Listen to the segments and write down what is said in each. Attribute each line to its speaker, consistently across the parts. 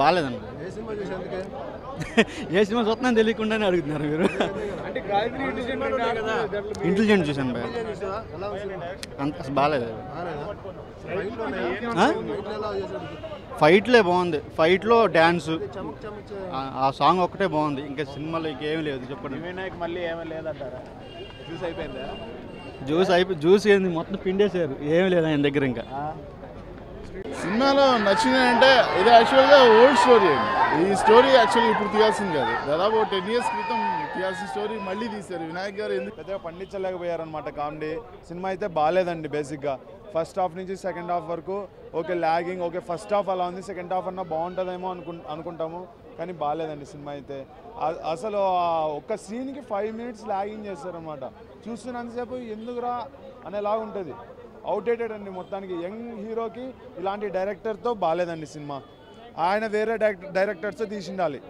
Speaker 1: బాగాలేదండి ఏ సినిమా చూస్తున్నాను తెలియకుండానే అడుగుతున్నారు మీరు. ఇంటెలిజెంట్ చూశాను బాగా అంత అసలు బాగాలేదు? ఫైట్లే బాగుంది. ఫైట్లో డ్యాన్స్ ఆ సాంగ్ ఒక్కటే బాగుంది. ఇంకా సినిమాలో ఇంకేం లేదు. చెప్పండి.
Speaker 2: వినాయక్ మళ్ళీ ఏమీ లేదంటారా? చూస్ అయిపోయిందా?
Speaker 1: జ్యూస్ అయిపోయి జ్యూస్ ఏంది? మొత్తం పిండేశారు. ఏమి లేదు ఆయన దగ్గర ఇంకా.
Speaker 3: సినిమాలో నచ్చింది అంటే ఇది యాక్చువల్గా ఓల్డ్ స్టోరీ అండి. ఈ స్టోరీ యాక్చువల్గా ఇప్పుడు తీయాల్సింది కాదు. దాదాపు టెన్ ఇయర్స్ క్రితం తీయాల్సిన స్టోరీ మళ్ళీ తీశారు. వినాయక్ గారు ఎందుకు
Speaker 2: పెద్దగా పండించలేకపోయారనమాట కామెడీ. సినిమా అయితే బాగాలేదండి బేసిక్గా. ఫస్ట్ హాఫ్ నుంచి సెకండ్ హాఫ్ వరకు okay lagging okay first half అలా ఉంది సెకండ్ హాఫ్ అన్నా బాగుంటుందేమో అనుకు అనుకుంటాము. కానీ బాగాలేదండి సినిమా అయితే. అసలు ఒక్క సీన్కి ఫైవ్ మినిట్స్ లాగింగ్ చేస్తారనమాట చూస్తున్నంతసేపు ఎందుకురా అనేలాగా ఉంటుంది. అవుట్డేటెడ్ అండి మొత్తానికి. యంగ్ హీరోకి ఇలాంటి డైరెక్టర్తో బాగాలేదండి సినిమా. ఆయన వేరే డైరెక్టర్ డైరెక్టర్స్తో తీసిండాలి.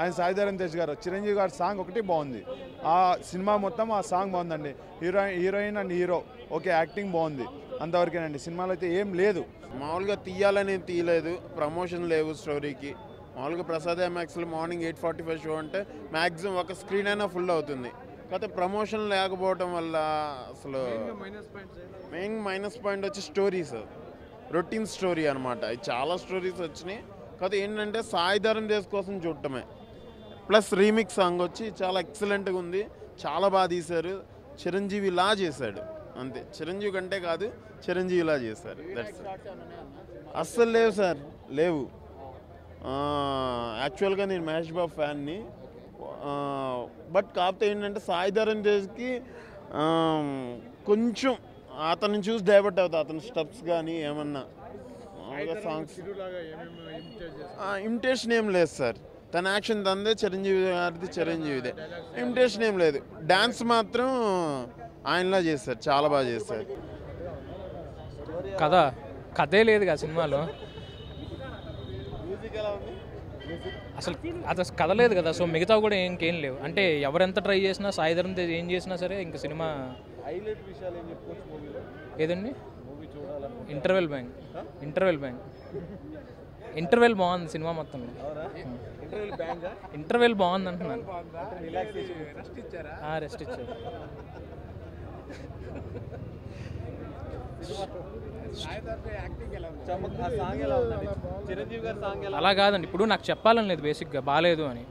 Speaker 2: ఆయన సాయిధరం తేజ్ గారు చిరంజీవి గారి సాంగ్ ఒకటి బాగుంది. ఆ సినిమా మొత్తం ఆ సాంగ్ బాగుందండి. Heroine heroine and hero okay acting బాగుంది. అంతవరకేనండి. సినిమాలో అయితే ఏం లేదు.
Speaker 4: మామూలుగా తీయాలని తీయలేదు. ప్రమోషన్ లేవు స్టోరీకి. మామూలుగా Prasad ఎంఎక్స్లో morning eight forty five show అంటే మ్యాక్సిమం ఒక స్క్రీన్ అయినా ఫుల్ అవుతుంది. కాకపోతే ప్రమోషన్ లేకపోవడం వల్ల అసలు మెయిన్ మైనస్ పాయింట్ వచ్చి స్టోరీస్ రొటీన్ స్టోరీ అనమాట చాలా స్టోరీస్ వచ్చినాయి. కాకపోతే ఏంటంటే సాయిధరం దేశ్ కోసం చూడటమే. ప్లస్ రీమిక్స్ సాంగ్ వచ్చి చాలా ఎక్సలెంట్గా ఉంది. చాలా బాగా తీశారు. చిరంజీవిలా చేశాడు. అంతే. చిరంజీవి కంటే కాదు చిరంజీవిలా చేశారు. దట్స్ అస్సలు లేవు సార్. లేవు. యాక్చువల్గా నేను మహేష్ బాబు ఫ్యాన్ని బట్ కాకపోతే ఏంటంటే సాయిధరన్ తేజ్కి ఆ, కొంచెం అతన్ని చూసి డైవర్ట్ అవుతా అతని స్టెప్స్ కానీ ఏమన్నా. సాంగ్స్ ఇమిటేషన్ ఏం లేదు సార్. తన యాక్షన్ తందే చిరంజీవి గారిది చిరంజీవిదే. ఇమిటేషన్ ఏం లేదు. డ్యాన్స్ మాత్రం ఆయనలా చేశారు చాలా బాగా చేశారు
Speaker 5: కథ కథే లేదు కదా సినిమాలో. అసలు అది అసలు కథ లేదు కదా. సో మిగతా కూడా ఇంకేం లేవు. అంటే ఎవరెంత ట్రై చేసినా సాయిధరం తేజ్ ఏం చేసినా సరే ఇంకా సినిమా ఏదండి? Interval bang. Interval bang. Interval బాగుంది సినిమా మొత్తంలో. ఇంటర్వెల్ బాగుంది అంటున్నాను. రెస్ట్ ఇచ్చారు. అలా కాదండి. ఇప్పుడు నాకు చెప్పాలని లేదు బేసిక్గా బాగాలేదు అని.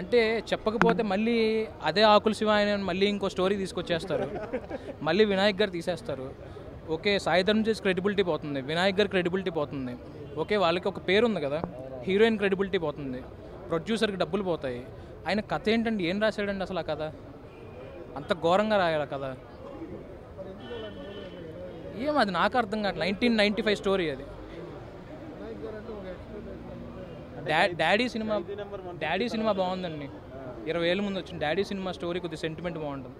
Speaker 5: అంటే చెప్పకపోతే మళ్ళీ అదే ఆకుల శివ ఆయన మళ్ళీ ఇంకో స్టోరీ తీసుకొచ్చేస్తారు. మళ్ళీ వినాయక్ గారు తీసేస్తారు. ఓకే సాయిధరం చేసి క్రెడిబిలిటీ పోతుంది. వినాయక్ గారి క్రెడిబిలిటీ పోతుంది. ఓకే వాళ్ళకి ఒక పేరు ఉంది కదా హీరోయిన్ క్రెడిబిలిటీ పోతుంది. ప్రొడ్యూసర్కి డబ్బులు పోతాయి. ఆయన కథ ఏంటండి? ఏం రాశాడండి అసలు ఆ కథ? అంత ఘోరంగా రాయాలి కదా ఏం అది? నాకు అర్థం కాదు నైన్టీన్ నైంటీ ఫైవ్ స్టోరీ అది డాడీ సినిమా డాడీ సినిమా బాగుందండి. ఇరవై ఏళ్ళ ముందు వచ్చిన డాడీ సినిమా స్టోరీ కొద్దిగా సెంటిమెంట్ బాగుంటుంది.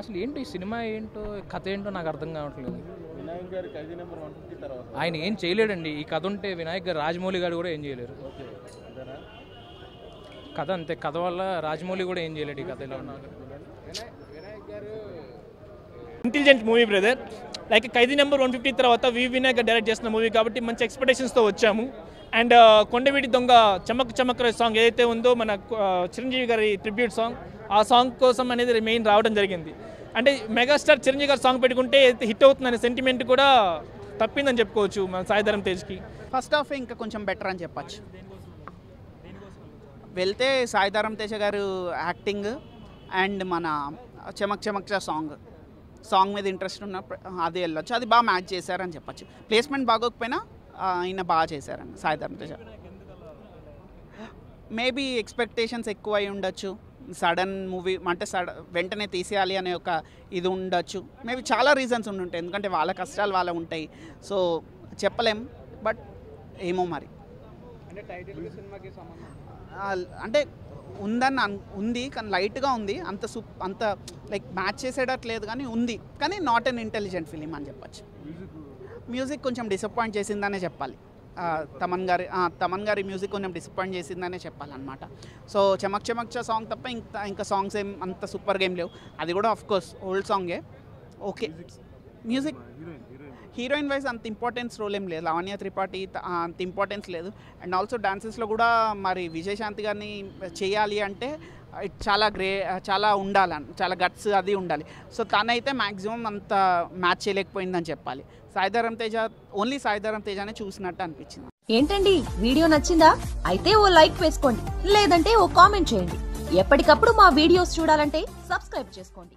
Speaker 5: అసలు ఏంటో ఈ సినిమా ఏంటో కథ ఏంటో నాకు అర్థం కావట్లేదు.
Speaker 2: వినాయక్ గారి ఖైదీ నెంబర్ వన్ ఫిఫ్టీ తర్వాత.
Speaker 5: ఆయన ఏం చేయలేడండి. ఈ కథ ఉంటే వినాయక్ గారు రాజమౌళి గారు కూడా ఏం చేయలేరు. కథ అంతే. కథ వల్ల రాజమౌళి కూడా ఏం చేయలేడు ఈ కథ ఇలా
Speaker 6: intelligent movie brother like Khaidi number one fifty తర్వాత వి వినాయక్ డైరెక్ట్ చేసిన మూవీ కాబట్టి మంచి ఎక్స్పెక్టేషన్స్తో వచ్చాము. అండ్ uh, కొండవీటి దొంగ చమక్ చమక్ సాంగ్ ఏదైతే ఉందో మన uh, చిరంజీవి గారి ట్రిబ్యూట్ సాంగ్ ఆ సాంగ్ కోసం అనేది మెయిన్ రావడం జరిగింది. అంటే మెగాస్టార్ చిరంజీవి గారి సాంగ్ పెట్టుకుంటే హిట్ అవుతుందనే సెంటిమెంట్ కూడా తప్పిందని చెప్పుకోవచ్చు మన సాయిధరం తేజ్కి.
Speaker 7: ఫస్ట్ హాఫ్ ఇంకా కొంచెం బెటర్ అని చెప్పచ్చు. వెళ్తే సాయిధరం తేజ గారు యాక్టింగ్ అండ్ మన చమక్ చమక్ సాంగ్ సాంగ్ మీద ఇంట్రెస్ట్ ఉన్న అది వెళ్ళొచ్చు. అది బాగా మ్యాచ్ చేశారని చెప్పచ్చు. ప్లేస్మెంట్ బాగోకపోయినా ఆయన బాగా చేశారని సాయిధరం తేజ. మేబీ ఎక్స్పెక్టేషన్స్ ఎక్కువ అయి ఉండొచ్చు. సడన్ మూవీ అంటే సడ వెంటనే తీసేయాలి అనే ఒక ఇది ఉండొచ్చు. మేబీ చాలా రీజన్స్ ఉండుంటాయి. ఎందుకంటే వాళ్ళ కష్టాలు వాళ్ళ ఉంటాయి. సో చెప్పలేం. బట్ ఏమో మరి. అంటే ఉందని ఉంది కానీ లైట్గా ఉంది. అంత సూప్ అంత లైక్ మ్యాచ్ చేసేటట్లేదు కానీ ఉంది. కానీ నాట్ అన్ ఇంటెలిజెంట్ ఫిలిం అని చెప్పచ్చు. మ్యూజిక్ కొంచెం డిసప్పాయింట్ చేసిందనే చెప్పాలి. తమన్ గారి తమన్ గారి మ్యూజిక్ కొంచెం డిసప్పాయింట్ చేసిందనే చెప్పాలన్నమాట. సో చమక్ చమక్ చ సాంగ్ తప్ప ఇంకా ఇంకా సాంగ్స్ ఏం అంత సూపర్గా ఏం లేవు. అది కూడా ఆఫ్ కోర్స్ ఓల్డ్ సాంగే ఓకే. మ్యూజిక్ హీరోయిన్ వైజ్ అంత ఇంపార్టెన్స్ రోల్ ఏం లేదు. లావణ్య త్రిపాఠి అంత ఇంపార్టెన్స్ లేదు. అండ్ ఆల్సో డాన్సెస్లో కూడా మరి విజయశాంతి గారిని చేయాలి అంటే ఇట్ చాలా గ్రే చాలా ఉండాలని చాలా గట్స్ అది ఉండాలి. సో తనైతే మ్యాక్సిమం అంత మ్యాచ్ చేయలేకపోయిందని చెప్పాలి. సాయిధరం తేజ ఓన్లీ సాయిధరం తేజనే చూసినట్టు అనిపించింది.
Speaker 8: ఏంటండి? వీడియో నచ్చిందా? అయితే ఓ లైక్ వేసుకోండి. లేదంటే ఓ కామెంట్ చేయండి. ఎప్పటికప్పుడు మా వీడియోస్ చూడాలంటే సబ్స్క్రైబ్ చేసుకోండి.